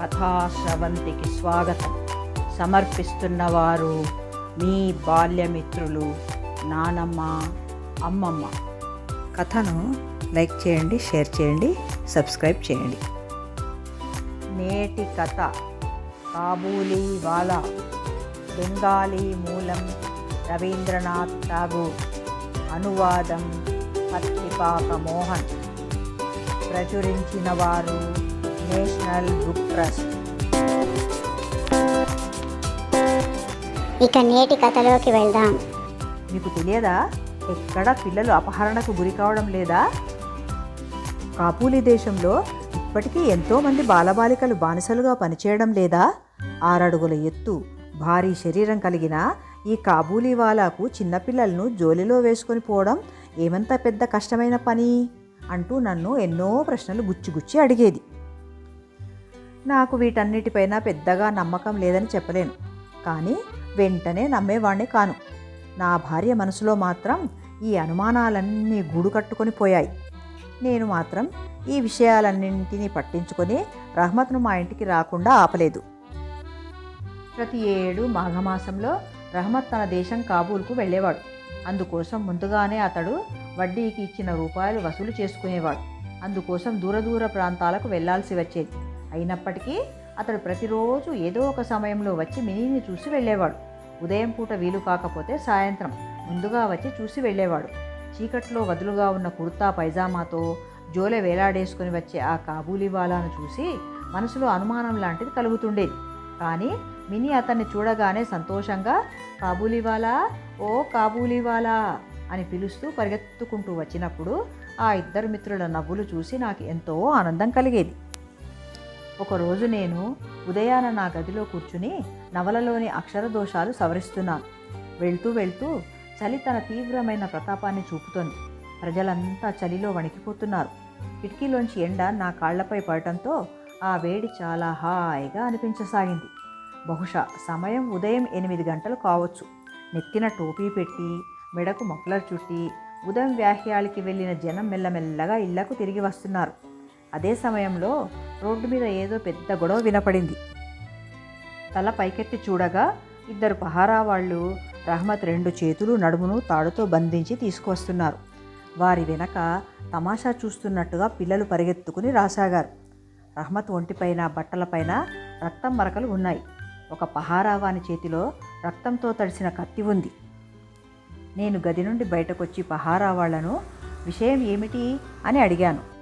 కథాశ్రవంతికి స్వాగతం. సమర్పిస్తున్నవారు మీ బాల్యమిత్రులు నానమ్మ అమ్మమ్మ. కథను లైక్ చేయండి షేర్ చేయండి సబ్స్క్రైబ్ చేయండి. నేటి కథ కాబూలీ వాలా బెంగాలీ మూలం రవీంద్రనాథ్ ఠాగూర్ అనువాదం పత్రిపాక మోహన్. ప్రచురించిన వారు నేషనల్ బుక్ ట్రస్ట్. ఇక నేటి కథలోకి వెళ్దాం. మీకు తెలియదా? ఎక్కడ పిల్లలు అపహరణకు గురి కావడం లేదా? కాబూలీ దేశంలో ఇప్పటికీ ఎంతోమంది బాలబాలికలు బానిసలుగా పనిచేయడం లేదా? ఆరడుగుల ఎత్తు భారీ శరీరం కలిగిన ఈ కాబూలీ వాలాకు చిన్నపిల్లలను జోలిలో వేసుకొని పోవడం ఏమంత పెద్ద కష్టమైన పని? అంటూ నన్ను ఎన్నో ప్రశ్నలు గుచ్చిగుచ్చి అడిగేది. నాకు వీటన్నిటిపైన పెద్దగా నమ్మకం లేదని చెప్పలేను. కానీ వెంటనే నమ్మేవాణ్ణి కాను. నా భార్య మనసులో మాత్రం ఈ అనుమానాలన్నీ గూడు కట్టుకొని పోయాయి. నేను మాత్రం ఈ విషయాలన్నింటినీ పట్టించుకొని రహమత్ను మా ఇంటికి రాకుండా ఆపలేదు. ప్రతి ఏడు మాఘమాసంలో రహమత్ తన దేశం కాబూల్కు వెళ్ళేవాడు. అందుకోసం ముందుగానే అతడు వడ్డీకి ఇచ్చిన రూపాయలు వసూలు చేసుకునేవాడు. అందుకోసం దూర దూర ప్రాంతాలకు వెళ్ళాల్సి వచ్చేది. అయినప్పటికీ అతడు ప్రతిరోజు ఏదో ఒక సమయంలో వచ్చి మినీని చూసి వెళ్ళేవాడు. ఉదయం పూట వీలు కాకపోతే సాయంత్రం ముందుగా వచ్చి చూసి వెళ్ళేవాడు. చీకట్లో వదులుగా ఉన్న కుర్తా పైజామాతో జోలె వేలాడేసుకుని వచ్చే ఆ కాబూలీవాలాను చూసి మనసులో అనుమానం లాంటిది కలుగుతుండేది. కానీ మినీ అతన్ని చూడగానే సంతోషంగా కాబూలీవాలా ఓ కాబూలీవాలా అని పిలుస్తూ పరిగెత్తుకుంటూ వచ్చినప్పుడు ఆ ఇద్దరు మిత్రుల నవ్వులు చూసి నాకు ఎంతో ఆనందం కలిగేది. ఒకరోజు నేను ఉదయాన నా గదిలో కూర్చుని నవలలోని అక్షర దోషాలు సవరిస్తున్నాను. వెళ్తూ వెళ్తూ చలి తన తీవ్రమైన ప్రతాపాన్ని చూపుతోంది. ప్రజలంతా చలిలో వణికిపోతున్నారు. కిటికీలోంచి ఎండ నా కాళ్ళపై పడటంతో ఆ వేడి చాలా హాయిగా అనిపించసాగింది. బహుశా సమయం ఉదయం ఎనిమిది గంటలు కావచ్చు. నెత్తిన టోపీ పెట్టి మెడకు మఫ్లర్ చుట్టి ఉదయం వ్యాహ్యాలకి వెళ్ళిన జనం మెల్లమెల్లగా ఇళ్ళకు తిరిగి వస్తున్నారు. అదే సమయంలో రోడ్డు మీద ఏదో పెద్ద గొడవ వినపడింది. తల పైకెత్తి చూడగా ఇద్దరు పహారా వాళ్ళు రహమత్ రెండు చేతులు నడుమును తాడుతో బంధించి తీసుకువస్తున్నారు. వారి వెనక తమాషా చూస్తున్నట్టుగా పిల్లలు పరిగెత్తుకుని రాసాగారు. రహమత్ ఒంటిపైన బట్టలపైన రక్తం మరకలు ఉన్నాయి. ఒక పహారావాని చేతిలో రక్తంతో తడిసిన కత్తి ఉంది. నేను గది నుండి బయటకొచ్చి పహారా వాళ్ళను విషయం ఏమిటి? అని అడిగాను.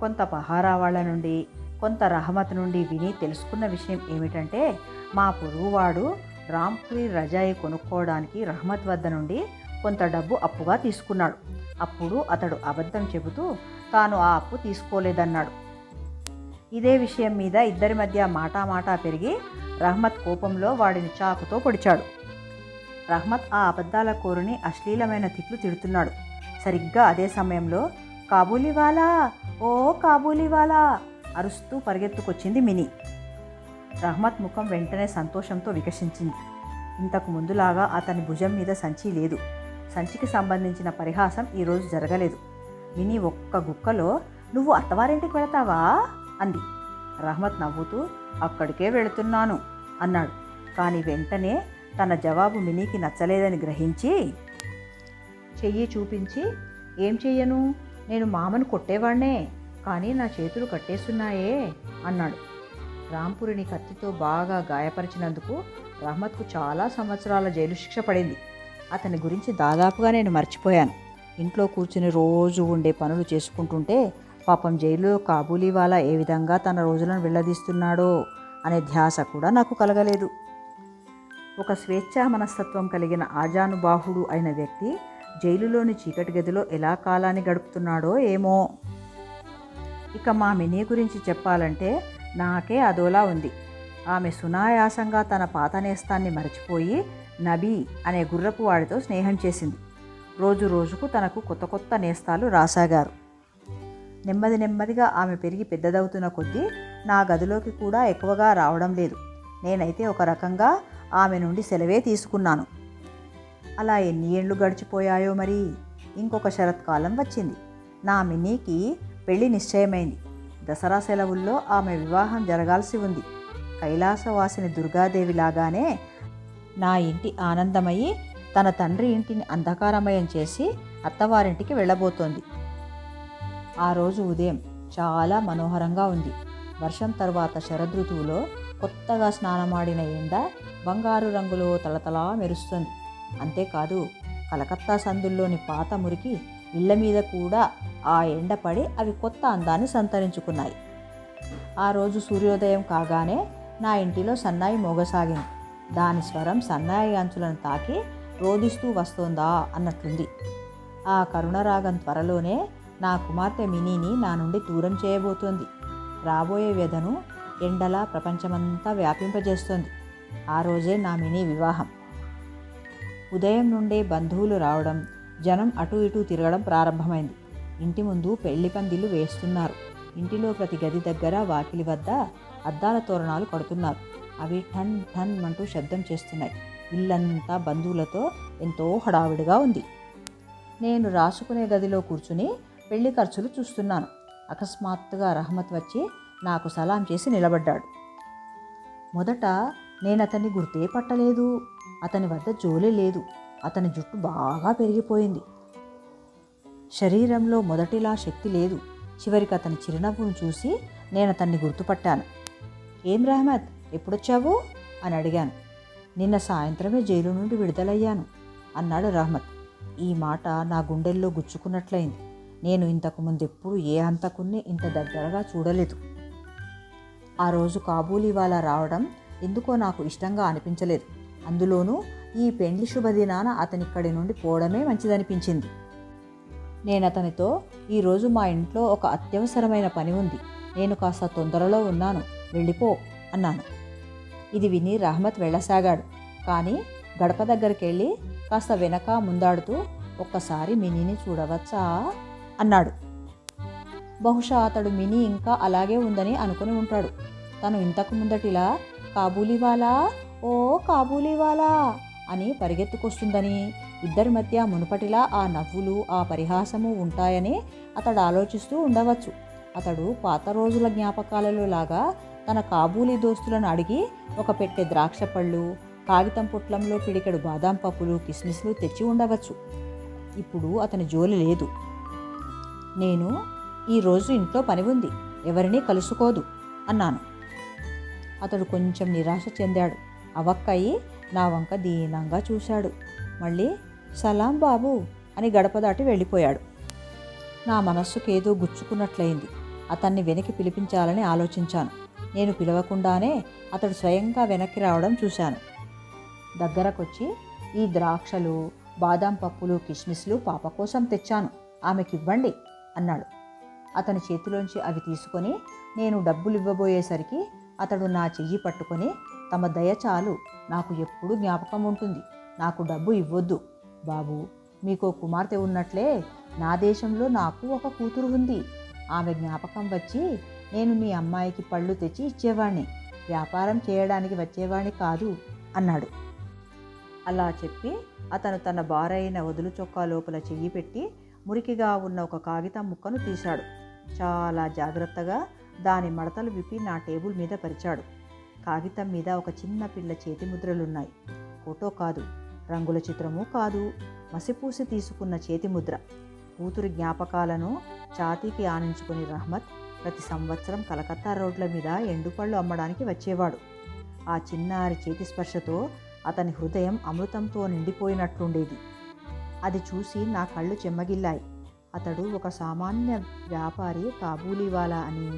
కొంత బహారా వాళ్ళ నుండి కొంత రహమత్ నుండి విని తెలుసుకున్న విషయం ఏమిటంటే మా పొరుగువాడు రాంపురి రజాయి కొనుక్కోవడానికి రహమత్ వద్ద నుండి కొంత డబ్బు అప్పుగా తీసుకున్నాడు. అప్పుడు అతడు అబద్ధం చెబుతూ తాను ఆ అప్పు తీసుకోలేదన్నాడు. ఇదే విషయం మీద ఇద్దరి మధ్య మాటామాటా పెరిగి రహమత్ కోపంలో వాడిని చాకుతో పొడిచాడు. రహమత్ ఆ అబద్ధాల కోరుని అశ్లీలమైన తిట్లు తిడుతున్నాడు. సరిగ్గా అదే సమయంలో కాబూలివాలా ఓ కాబూలీవాలా! అరుస్తూ పరిగెత్తుకొచ్చింది మినీ. రహమత్ ముఖం వెంటనే సంతోషంతో వికసించింది. ఇంతకు ముందులాగా అతని భుజం మీద సంచి లేదు. సంచికి సంబంధించిన పరిహాసం ఈరోజు జరగలేదు. మినీ ఒక్క గుక్కలో నువ్వు అత్తవారింటికి వెళతావా? అంది. రహమత్ నవ్వుతూ అక్కడికే వెళుతున్నాను అన్నాడు. కానీ వెంటనే తన జవాబు మినీకి నచ్చలేదని గ్రహించి చెయ్యి చూపించి ఏం చెయ్యను? నేను మామను కొట్టేవాణ్ణే కానీ నా చేతులు కట్టేస్తున్నాయే అన్నాడు. రాంపురిని కత్తితో బాగా గాయపరిచినందుకు రహమత్కు చాలా సంవత్సరాల జైలు శిక్ష పడింది. అతని గురించి దాదాపుగా నేను మర్చిపోయాను. ఇంట్లో కూర్చుని రోజు ఉండే పనులు చేసుకుంటుంటే పాపం జైల్లో కాబూలీవాలా ఏ విధంగా తన రోజులను వెళ్ళదీస్తున్నాడో అనే ధ్యాస కూడా నాకు కలగలేదు. ఒక స్వేచ్ఛా మనస్తత్వం కలిగిన ఆజానుబాహుడు అయిన వ్యక్తి జైలులోని చీకటి గదిలో ఎలా కాలాన్ని గడుపుతున్నాడో ఏమో. ఇక మా మినీ గురించి చెప్పాలంటే నాకే అదోలా ఉంది. ఆమె సునాయాసంగా తన పాత నేస్తాన్ని మరచిపోయి నబీ అనే గుర్రపు వాడితో స్నేహం చేసింది. రోజు రోజుకు తనకు కొత్త కొత్త నేస్తాలు రాసాగారు. నెమ్మది నెమ్మదిగా ఆమె పెరిగి పెద్దదవుతున్న కొద్దీ నా గదిలోకి కూడా ఎక్కువగా రావడం లేదు. నేనైతే ఒక రకంగా ఆమె నుండి సెలవే తీసుకున్నాను. అలా ఎన్ని ఏళ్ళు గడిచిపోయాయో మరి? ఇంకొక శరత్కాలం వచ్చింది. నా మినీకి పెళ్ళి నిశ్చయమైంది. దసరా సెలవుల్లో ఆమె వివాహం జరగాల్సి ఉంది. కైలాసవాసిని దుర్గాదేవిలాగానే నా ఇంటి ఆనందమయ్యి తన తండ్రి ఇంటిని అంధకారమయం చేసి అత్తవారింటికి వెళ్ళబోతోంది. ఆ రోజు ఉదయం చాలా మనోహరంగా ఉంది. వర్షం తర్వాత శరదృతువులో కొత్తగా స్నానమాడిన ఎండ బంగారు రంగులో తలతలా మెరుస్తుంది. అంతేకాదు కలకత్తా సందుల్లోని పాత మురికి ఇళ్ళ మీద కూడా ఆ ఎండపడి అవి కొత్త అందాన్ని సంతరించుకున్నాయి. ఆ రోజు సూర్యోదయం కాగానే నా ఇంటిలో సన్నాయి మోగసాగింది. దాని స్వరం సన్నాయి అంచులను తాకి రోధిస్తూ వస్తోందా అన్నట్లుంది. ఆ కరుణరాగం త్వరలోనే నా కుమార్తె మినీని నా నుండి దూరం చేయబోతోంది. రాబోయే వ్యధను ఎండలా ప్రపంచమంతా వ్యాపింపజేస్తోంది. ఆ రోజే నా మినీ వివాహం. ఉదయం నుండే బంధువులు రావడం జనం అటు ఇటు తిరగడం ప్రారంభమైంది. ఇంటి ముందు పెళ్ళి పందిళ్ళు వేస్తున్నారు. ఇంటిలో ప్రతి గది దగ్గర వాకిలి వద్ద అద్దాల తోరణాలు కడుతున్నారు. అవి టన్ టన్ అంటూ శబ్దం చేస్తున్నాయి. ఇల్లంతా బంధువులతో ఎంతో హడావిడిగా ఉంది. నేను రాసుకునే గదిలో కూర్చుని పెళ్ళి ఖర్చులు చూస్తున్నాను. అకస్మాత్తుగా రహమత్ వచ్చి నాకు సలాం చేసి నిలబడ్డాడు. మొదట నేను అతన్ని గుర్తే పట్టలేదు. అతని వద్ద జోలే లేదు. అతని జుట్టు బాగా పెరిగిపోయింది. శరీరంలో మొదటిలా శక్తి లేదు. చివరికి అతని చిరునవ్వును చూసి నేను అతన్ని గుర్తుపట్టాను. ఏం రహమత్ ఎప్పుడొచ్చావు? అని అడిగాను. నిన్న సాయంత్రమే జైలు నుండి విడుదలయ్యాను అన్నాడు రహమత్. ఈ మాట నా గుండెల్లో గుచ్చుకున్నట్లయింది. నేను ఇంతకు ముందు ఎప్పుడు ఏ హంతకుణ్ణి ఇంత దగ్గరగా చూడలేదు. ఆ రోజు కాబూలి వాళ్ళ రావడం ఎందుకో నాకు ఇష్టంగా అనిపించలేదు. అందులోనూ ఈ పెండ్లి శుభదినాన అతనిక్కడి నుండి పోవడమే మంచిదనిపించింది. నేను అతనితో ఈరోజు మా ఇంట్లో ఒక అత్యవసరమైన పని ఉంది. నేను కాస్త తొందరలో ఉన్నాను. వెళ్ళిపో అన్నాను. ఇది విని రహమత్ వెళ్ళసాగాడు. కానీ గడప దగ్గరికి వెళ్ళి కాస్త వెనక ముందాడుతూ ఒక్కసారి మినీని చూడవచ్చా? అన్నాడు. బహుశా అతడు మినీ ఇంకా అలాగే ఉందని అనుకుని ఉంటాడు. తను ఇంతకు ముందటిలా కాబూలివాలా? ఓ కాబూలీవాలా అని పరిగెత్తుకొస్తుందని ఇద్దరి మధ్య మునుపటిలా ఆ నవ్వులు ఆ పరిహాసము ఉంటాయని అతడు ఆలోచిస్తూ ఉండవచ్చు. అతడు పాత రోజుల జ్ఞాపకాలలో లాగా తన కాబూలీ దోస్తులను అడిగి ఒక పెట్టె ద్రాక్ష పళ్ళు కాగితం పొట్లంలో పిడికెడు బాదాం పప్పులు కిస్మిస్లు తెచ్చి ఉండవచ్చు. ఇప్పుడు అతని జోలి లేదు. నేను ఈరోజు ఇంట్లో పని ఉంది ఎవరినీ కలుసుకోదు అన్నాను. అతడు కొంచెం నిరాశ చెందాడు. అవక్కయ్యి నా వంక దీనంగా చూశాడు. మళ్ళీ సలాం బాబు అని గడప దాటి వెళ్ళిపోయాడు. నా మనస్సుకేదో గుచ్చుకున్నట్లయింది. అతన్ని వెనక్కి పిలిపించాలని ఆలోచించాను. నేను పిలవకుండానే అతడు స్వయంగా వెనక్కి రావడం చూశాను. దగ్గరకొచ్చి ఈ ద్రాక్షలు బాదాం పప్పులు కిస్మిస్లు పాప కోసం తెచ్చాను. ఆమెకివ్వండి అన్నాడు. అతని చేతిలోంచి అవి తీసుకొని నేను డబ్బులు ఇవ్వబోయేసరికి అతడు నా చెయ్యి పట్టుకొని తమ దయ చాలు. నాకు ఎప్పుడు జ్ఞాపకం ఉంటుంది. నాకు డబ్బు ఇవ్వద్దు. బాబు మీకో కుమార్తె ఉన్నట్లే నా దేశంలో నాకు ఒక కూతురు ఉంది. ఆమె జ్ఞాపకం వచ్చి నేను మీ అమ్మాయికి పళ్ళు తెచ్చి ఇచ్చేవాణ్ణి. వ్యాపారం చేయడానికి వచ్చేవాణ్ణి కాదు అన్నాడు. అలా చెప్పి అతను తన బారైన వదులు చొక్కా లోపల చెయ్యి పెట్టి మురికిగా ఉన్న ఒక కాగితం ముక్కను తీశాడు. చాలా జాగ్రత్తగా దాని మడతలు విప్పి నా టేబుల్ మీద పరిచాడు. కాగితం మీద ఒక చిన్న పిల్ల చేతి ముద్రలున్నాయి. ఫోటో కాదు రంగుల చిత్రము కాదు. మసిపూసి తీసుకున్న చేతి ముద్ర. కూతురు జ్ఞాపకాలను ఛాతీకి ఆనించుకుని రహమత్ ప్రతి సంవత్సరం కలకత్తా రోడ్ల మీద ఎండుపళ్ళు అమ్మడానికి వచ్చేవాడు. ఆ చిన్నారి చేతి స్పర్శతో అతని హృదయం అమృతంతో నిండిపోయినట్లుండేది. అది చూసి నా కళ్ళు చెమ్మగిల్లాయి. అతడు ఒక సామాన్య వ్యాపారి కాబూలీవాలా అని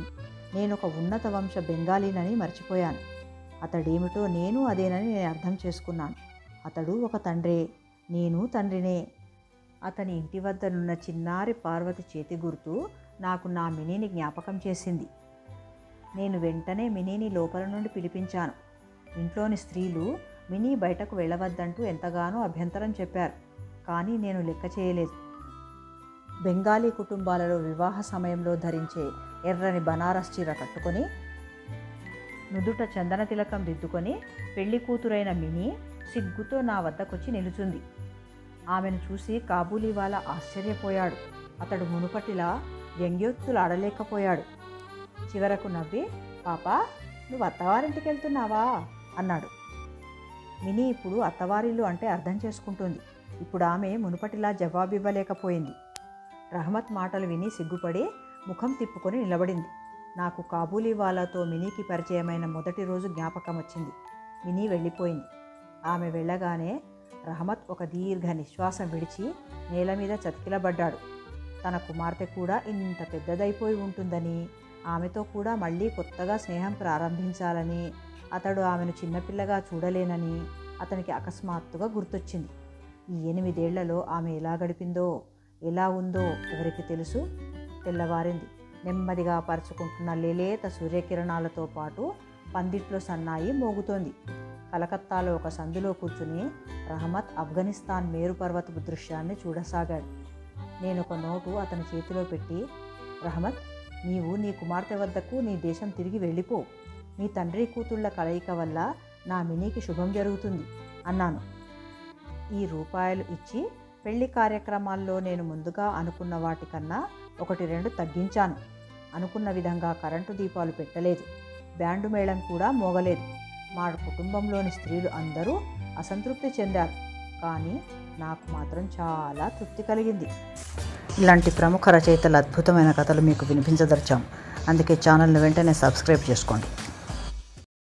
నేను ఒక ఉన్నత వంశ బెంగాలీనని మర్చిపోయాను. అతడేమిటో నేను అదేనని నేను అర్థం చేసుకున్నాను. అతడు ఒక తండ్రే నేను తండ్రినే. అతని ఇంటి వద్దనున్న చిన్నారి పార్వతి చేతి గుర్తు నాకు నా మినీని జ్ఞాపకం చేసింది. నేను వెంటనే మినీని లోపల నుండి పిలిపించాను. ఇంట్లోని స్త్రీలు మినీ బయటకు వెళ్ళవద్దంటూ ఎంతగానో అభ్యంతరం చెప్పారు. కానీ నేను లెక్క చేయలేదు. బెంగాలీ కుటుంబాలలో వివాహ సమయంలో ధరించే ఎర్రని బనారస్ చీర కట్టుకొని నుదుట చందన తిలకం దిద్దుకొని పెళ్ళి కూతురైన మిని సిగ్గుతో నా వద్దకొచ్చి నిలుచుంది. ఆమెను చూసి కాబూలీవాలా ఆశ్చర్యపోయాడు. అతడు మునుపటిలా వ్యంగ్యోత్తులాడలేకపోయాడు చివరకు నవ్వి పాప నువ్వు అత్తవారింటికి వెళ్తున్నావా అన్నాడు. మినీ ఇప్పుడు అత్తవారిల్లు అంటే అర్థం చేసుకుంటుంది. ఇప్పుడు ఆమె మునుపటిలా జవాబివ్వలేకపోయింది. రహమత్ మాటలు విని సిగ్గుపడి ముఖం తిప్పుకొని నిలబడింది. నాకు కాబూలీవాలాతో మినీకి పరిచయమైన మొదటి రోజు జ్ఞాపకం వచ్చింది మినీ వెళ్ళిపోయింది. ఆమె వెళ్ళగానే రహమత్ ఒక దీర్ఘ నిశ్వాసం విడిచి నేల మీద చతికిలబడ్డాడు. తన కుమార్తె కూడా ఇంత పెద్దదైపోయి ఉంటుందని ఆమెతో కూడా మళ్ళీ కొత్తగా స్నేహం ప్రారంభించాలని అతడు ఆమెను చిన్నపిల్లగా చూడలేనని అతనికి అకస్మాత్తుగా గుర్తొచ్చింది. ఈ ఎనిమిదేళ్ళలో ఆమె ఎలా గడిపిందో ఎలా ఉందో ఎవరికి తెలుసు? తెల్లవారింది. నెమ్మదిగా పరుచుకుంటున్న లేలేత సూర్యకిరణాలతో పాటు పందిట్లో సన్నాయి మోగుతోంది. కలకత్తాలో ఒక సందులో కూర్చుని రహమత్ ఆఫ్ఘనిస్తాన్ మేరుపర్వతపు దృశ్యాన్ని చూడసాగాడు. నేను ఒక నోటు అతని చేతిలో పెట్టి రహమత్ నీవు నీ కుమార్తె వద్దకు నీ దేశం తిరిగి వెళ్ళిపో. మీ తండ్రి కూతుళ్ళ కలయిక వల్ల నా మినీకి శుభం జరుగుతుంది అన్నాను. ఈ రూపాయలు ఇచ్చి పెళ్ళి కార్యక్రమాల్లో నేను ముందుగా అనుకున్న వాటికన్నా ఒకటి రెండు తగ్గించాను. అనుకున్న విధంగా కరెంటు దీపాలు పెట్టలేదు. బ్యాండు మేళం కూడా మోగలేదు. మా కుటుంబంలోని స్త్రీలు అందరూ అసంతృప్తి చెందారు. కానీ నాకు మాత్రం చాలా తృప్తి కలిగింది. ఇలాంటి ప్రముఖ రచయితల అద్భుతమైన కథలు మీకు వినిపించదలిచాం అందుకే ఛానల్ని వెంటనే సబ్స్క్రైబ్ చేసుకోండి.